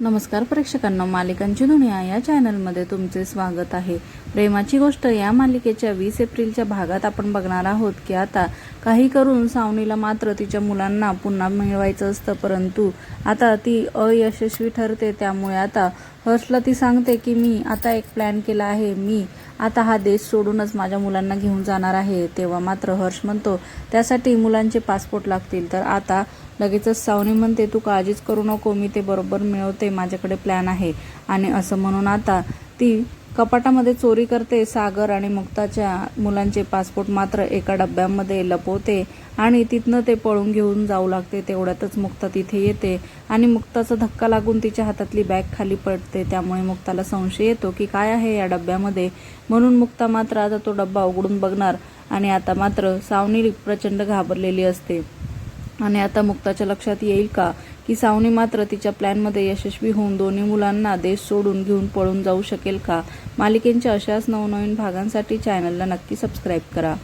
नमस्कार प्रेक्षकांना मालिकांची दुनिया या चॅनलमध्ये तुमचे स्वागत आहे. प्रेमाची गोष्ट या मालिकेच्या वीस एप्रिलच्या भागात आपण बघणार आहोत की आता काही करून सावनीला मात्र तिच्या मुलांना पुन्हा मिळवायचं असतं परंतु आता ती अयशस्वी ठरते. त्यामुळे आता हर्षला ती सांगते की मी आता एक प्लॅन केला आहे. मी आता हा देश सोडूनच माझ्या मुलांना घेऊन जाणार आहे. तेव्हा मात्र हर्ष म्हणतो त्यासाठी मुलांचे पासपोर्ट लागतील. तर आता लगेचच सावनी म्हणते तू काळजीच करू नको मी ते बरोबर मिळवते माझ्याकडे प्लॅन आहे. आणि असं म्हणून आता ती कपाटामध्ये चोरी करते सागर आणि मुक्ताच्या मुलांचे पासपोर्ट मात्र एका डब्यामध्ये लपवते आणि तिथनं ते पळून घेऊन जाऊ लागते तेवढ्यातच मुक्ता तिथे येते आणि मुक्ताचा धक्का लागून तिच्या हातातली बॅग खाली पडते. त्यामुळे मुक्ताला संशय येतो की काय आहे या डब्यामध्ये? म्हणून मुक्ता मात्र आता तो डब्बा उघडून बघणार आणि आता मात्र सावनी प्रचंड घाबरलेली असते. आणि आता मुक्ताच्या लक्षात येईल का की सावनी मात्र तिच्या प्लॅनमध्ये यशस्वी होऊन दोन्ही मुलांना देश सोडून घेऊन पळून जाऊ शकेल का? मालिकेंच्या अशाच नवनवीन भागांसाठी चॅनलला नक्की सबस्क्राईब करा.